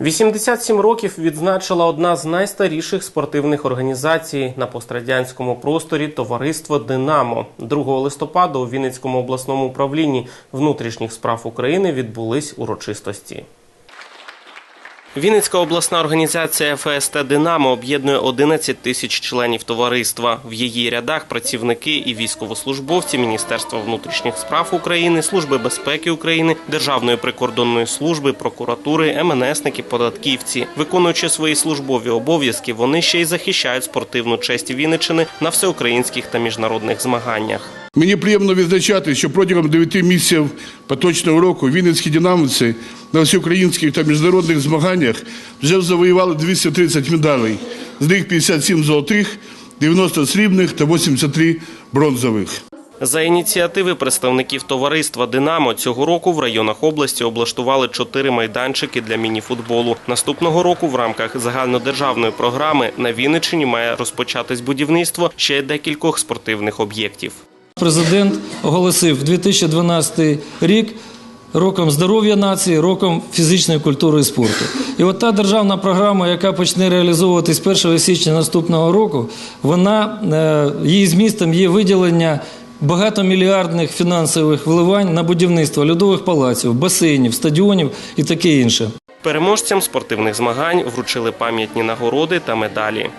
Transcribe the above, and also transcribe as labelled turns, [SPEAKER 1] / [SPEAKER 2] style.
[SPEAKER 1] 87 років відзначила одна з найстаріших спортивних організацій на пострадянському просторі товариство Динамо. 2 листопада у Вінницькому обласному управлінні внутрішніх справ України відбулись урочистості. Вінницька обласна організація ФСТ Динамо об'єднує 11 тисяч членів товариства. В її рядах працівники і військовослужбовці Міністерства внутрішніх справ України, Служби безпеки України, Державної прикордонної служби, прокуратури, МНСники, податківці. Виконуючи свої службові обов'язки, вони ще й захищають спортивну честь Вінниччини на всеукраїнських та міжнародних змаганнях.
[SPEAKER 2] Мені приємно відзначати, що протягом 9 місяців поточного року вінницькі динамівці на всеукраїнських та міжнародних змаганнях вже завоювали 230 медалей. З них 57 золотих, 90 срібних та 83 бронзових.
[SPEAKER 1] За ініціативи представників товариства Динамо цього року в районах області облаштували чотири майданчики для мініфутболу. Наступного року в рамках загальнодержавної програми на Вінниччині має розпочатись будівництво ще декількох спортивних об'єктів.
[SPEAKER 3] Президент оголосив 2012 рік роком здоров'я нації, роком фізичної культури і спорту. І от та державна програма, яка почне реалізовуватись 1 січня наступного року, вона е, її змістом є виділення багатомільярдних фінансових вливань на будівництво льодових палаців, басейнів, стадіонів і таке інше.
[SPEAKER 1] Переможцям спортивних змагань вручили пам'ятні нагороди та медалі.